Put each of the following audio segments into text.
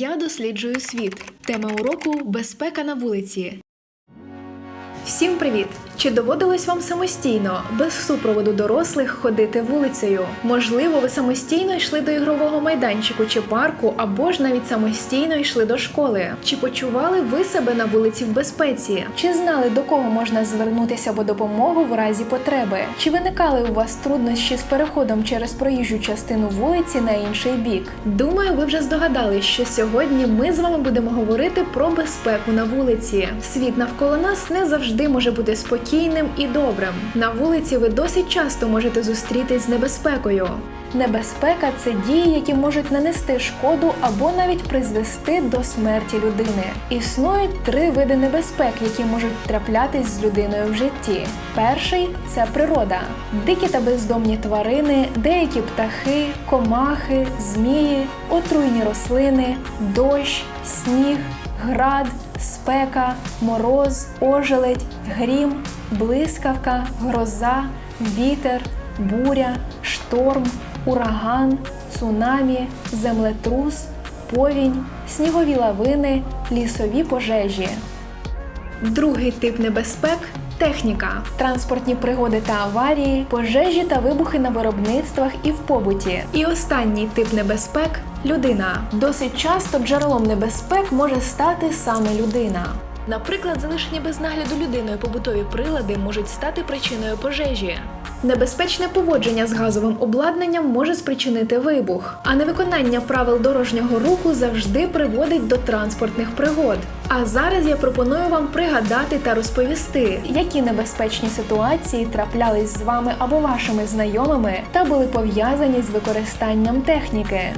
Я досліджую світ. Тема уроку безпека на вулиці. Всім привіт! Чи доводилось вам самостійно, без супроводу дорослих, ходити вулицею? Можливо, ви самостійно йшли до ігрового майданчику чи парку, або ж навіть самостійно йшли до школи. Чи почували ви себе на вулиці в безпеці? Чи знали до кого можна звернутися по допомогу в разі потреби? Чи виникали у вас труднощі з переходом через проїжджу частину вулиці на інший бік? Думаю, ви вже здогадались, що сьогодні ми з вами будемо говорити про безпеку на вулиці. Світ навколо нас не завжди може бути спокійним і добрим. На вулиці ви досить часто можете зустрітись з небезпекою. Небезпека це дії, які можуть нанести шкоду або навіть призвести до смерті людини. Існують три види небезпек, які можуть траплятись з людиною в житті. Перший це природа, дикі та бездомні тварини, деякі птахи, комахи, змії, отруйні рослини, дощ, сніг, град, спека, мороз, ожеледь, грім, блискавка, гроза, вітер, буря, шторм, ураган, цунамі, землетрус, повінь, снігові лавини, лісові пожежі. Другий тип небезпек техніка, транспортні пригоди та аварії, пожежі та вибухи на виробництвах і в побуті. І останній тип небезпек людина. Досить часто джерелом небезпек може стати саме людина. Наприклад, залишені без нагляду людиною побутові прилади можуть стати причиною пожежі. Небезпечне поводження з газовим обладнанням може спричинити вибух, а невиконання правил дорожнього руху завжди приводить до транспортних пригод. А зараз я пропоную вам пригадати та розповісти, які небезпечні ситуації траплялись з вами або вашими знайомими та були пов'язані з використанням техніки.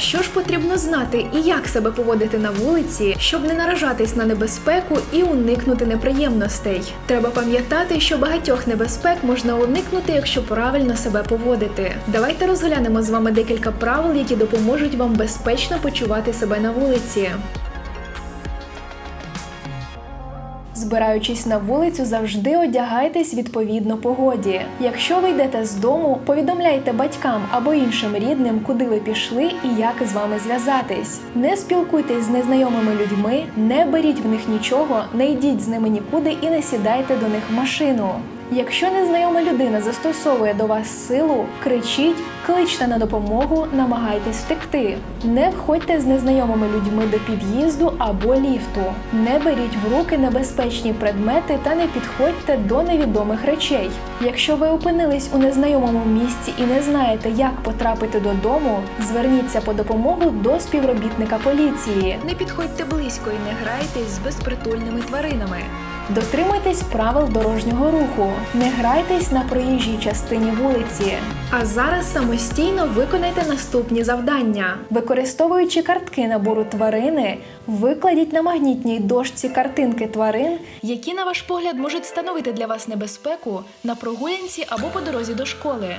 Що ж потрібно знати і як себе поводити на вулиці, щоб не наражатись на небезпеку і уникнути неприємностей? Треба пам'ятати, що багатьох небезпек можна уникнути, якщо правильно себе поводити. Давайте розглянемо з вами декілька правил, які допоможуть вам безпечно почувати себе на вулиці. Збираючись на вулицю, завжди одягайтесь відповідно погоді. Якщо ви йдете з дому, повідомляйте батькам або іншим рідним, куди ви пішли і як з вами зв'язатись. Не спілкуйтесь з незнайомими людьми, не беріть в них нічого, не йдіть з ними нікуди і не сідайте до них в машину. Якщо незнайома людина застосовує до вас силу, кричіть, кличте на допомогу, намагайтесь втекти. Не входьте з незнайомими людьми до під'їзду або ліфту. Не беріть в руки небезпечні предмети та не підходьте до невідомих речей. Якщо ви опинились у незнайомому місці і не знаєте, як потрапити додому, зверніться по допомогу до співробітника поліції. Не підходьте близько і не грайтесь з безпритульними тваринами. Дотримуйтесь правил дорожнього руху, не грайтесь на проїжджій частині вулиці. А зараз самостійно виконайте наступні завдання. Використовуючи картки набору тварини, викладіть на магнітній дошці картинки тварин, які, на ваш погляд, можуть становити для вас небезпеку на прогулянці або по дорозі до школи.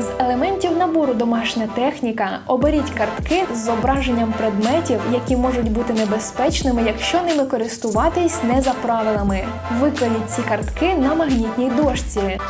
З елементів набору домашня техніка оберіть картки з зображенням предметів, які можуть бути небезпечними, якщо ними користуватись не за правилами. Викладіть ці картки на магнітній дошці.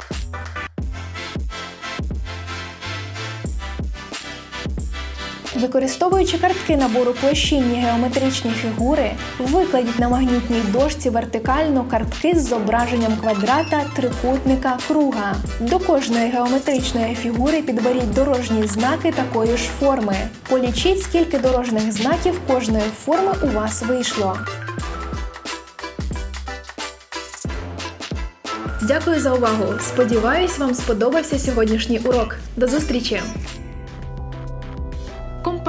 Використовуючи картки набору площинні геометричні фігури, викладіть на магнітній дошці вертикально картки з зображенням квадрата, трикутника, круга. До кожної геометричної фігури підберіть дорожні знаки такої ж форми. Полічіть, скільки дорожніх знаків кожної форми у вас вийшло. Дякую за увагу! Сподіваюсь, вам сподобався сьогоднішній урок. До зустрічі!